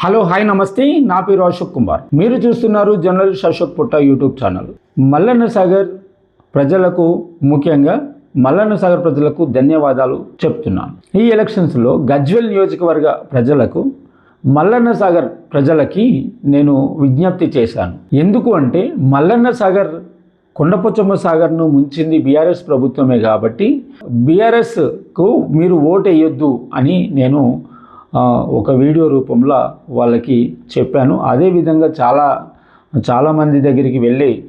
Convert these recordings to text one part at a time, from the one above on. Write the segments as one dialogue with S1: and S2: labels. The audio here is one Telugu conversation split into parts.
S1: హలో హాయ్ నమస్తే. నా పేరు అశోక్ కుమార్. మీరు చూస్తున్నారు జర్నలిస్ట్ అశోక్ పుట్ట యూట్యూబ్ ఛానల్. మల్లన్న సాగర్ ప్రజలకు ముఖ్యంగా మల్లన్న సాగర్ ప్రజలకు ధన్యవాదాలు చెప్తున్నాను. ఈ ఎలక్షన్స్లో గజ్వెల్ నియోజకవర్గ ప్రజలకు మల్లన్న సాగర్ ప్రజలకి నేను విజ్ఞప్తి చేశాను. ఎందుకు అంటే మల్లన్న సాగర్ కొండపోచమ్మ సాగర్ను ముంచింది బీఆర్ఎస్ ప్రభుత్వమే కాబట్టి బీఆర్ఎస్కు మీరు ఓటు వేయొద్దు అని నేను ఒక వీడియో రూపంలో వాళ్ళకి చెప్పాను. అదేవిధంగా చాలా చాలామంది దగ్గరికి వెళ్ళి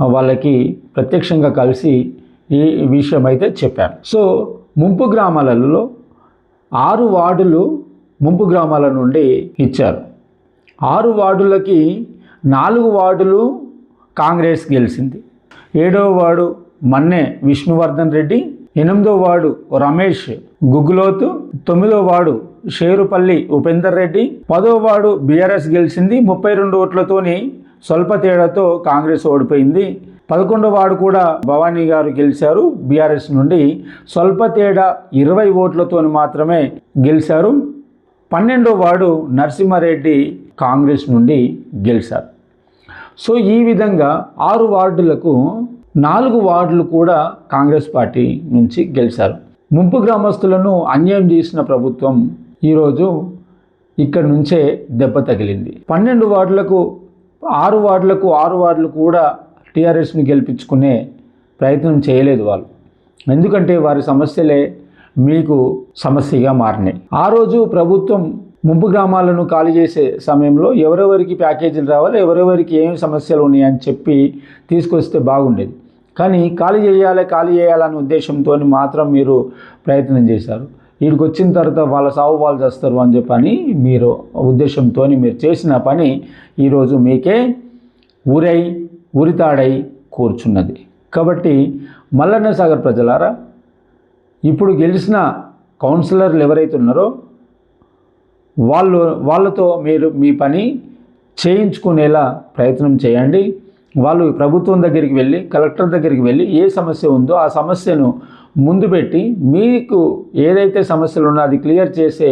S1: వాళ్ళకి ప్రత్యక్షంగా కలిసి ఈ విషయం అయితే చెప్పాను. సో ముంపు గ్రామాలలో ఆరు వార్డులు ముంపు గ్రామాల నుండి ఇచ్చారు. ఆరు వార్డులకి నాలుగు వార్డులు కాంగ్రెస్ గెలిచింది ఏడవ వార్డు మన్నే విష్ణువర్ధన్ రెడ్డి ఎనిమిదో వార్డు రమేష్ గుగ్గులోతు తొమ్మిదో వాడు షేరుపల్లి ఉపేందర్ రెడ్డి పదో వాడు బీఆర్ఎస్ గెలిచింది ముప్పై రెండు ఓట్లతోని స్వల్ప తేడాతో కాంగ్రెస్ ఓడిపోయింది. పదకొండో వాడు కూడా భవానీ గారు గెలిచారు బీఆర్ఎస్ నుండి స్వల్ప తేడా ఇరవై ఓట్లతోని మాత్రమే గెలిచారు. పన్నెండో వార్డు నరసింహారెడ్డి కాంగ్రెస్ నుండి గెలిచారు. సో ఈ విధంగా ఆరు వార్డులకు నాలుగు వార్డులు కూడా కాంగ్రెస్ పార్టీ నుంచి గెలిచారు. ముంపు గ్రామస్తులను అన్యాయం చేసిన ప్రభుత్వం ఈరోజు ఇక్కడి నుంచే దెబ్బ తగిలింది. పన్నెండు వార్డులకు ఆరు వార్డులకు ఆరు వార్డులు కూడా టీఆర్ఎస్ని గెలిపించుకునే ప్రయత్నం చేయలేదు వాళ్ళు. ఎందుకంటే వారి సమస్యలే మీకు సమస్యగా మారినాయి. ఆ రోజు ప్రభుత్వం ముంపు గ్రామాలను ఖాళీ చేసే సమయంలో ఎవరెవరికి ప్యాకేజీలు రావాలి ఎవరెవరికి ఏం సమస్యలు ఉన్నాయని చెప్పి తీసుకొస్తే బాగుండేది. కానీ ఖాళీ చేయాలి ఖాళీ చేయాలనే ఉద్దేశంతో మాత్రం మీరు ప్రయత్నం చేశారు. వీడికి వచ్చిన తర్వాత వాళ్ళ సాగు వాళ్ళు చేస్తారు అని చెప్పని మీరు ఉద్దేశంతో మీరు చేసిన పని ఈరోజు మీకే ఊరై ఉరితాడై కూర్చున్నది. కాబట్టి మల్లన్న సాగర్ ప్రజలారా ఇప్పుడు గెలిచిన కౌన్సిలర్లు ఎవరైతే ఉన్నారో వాళ్ళు వాళ్ళతో మీరు మీ పని చేయించుకునేలా ప్రయత్నం చేయండి. వాళ్ళు ప్రభుత్వం దగ్గరికి వెళ్ళి కలెక్టర్ దగ్గరికి వెళ్ళి ఏ సమస్య ఉందో ఆ సమస్యను ముందు పెట్టి మీకు ఏదైతే సమస్యలు ఉన్నా అది క్లియర్ చేసే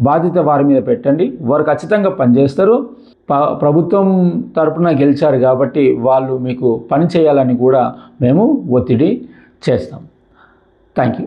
S1: బాధ్యత వారి మీద పెట్టండి. వారు ఖచ్చితంగా పనిచేస్తారు. ప్రభుత్వం తరపున గెలిచారు కాబట్టి వాళ్ళు మీకు పని చేయాలని కూడా మేము ఒత్తిడి చేస్తాం. Thank you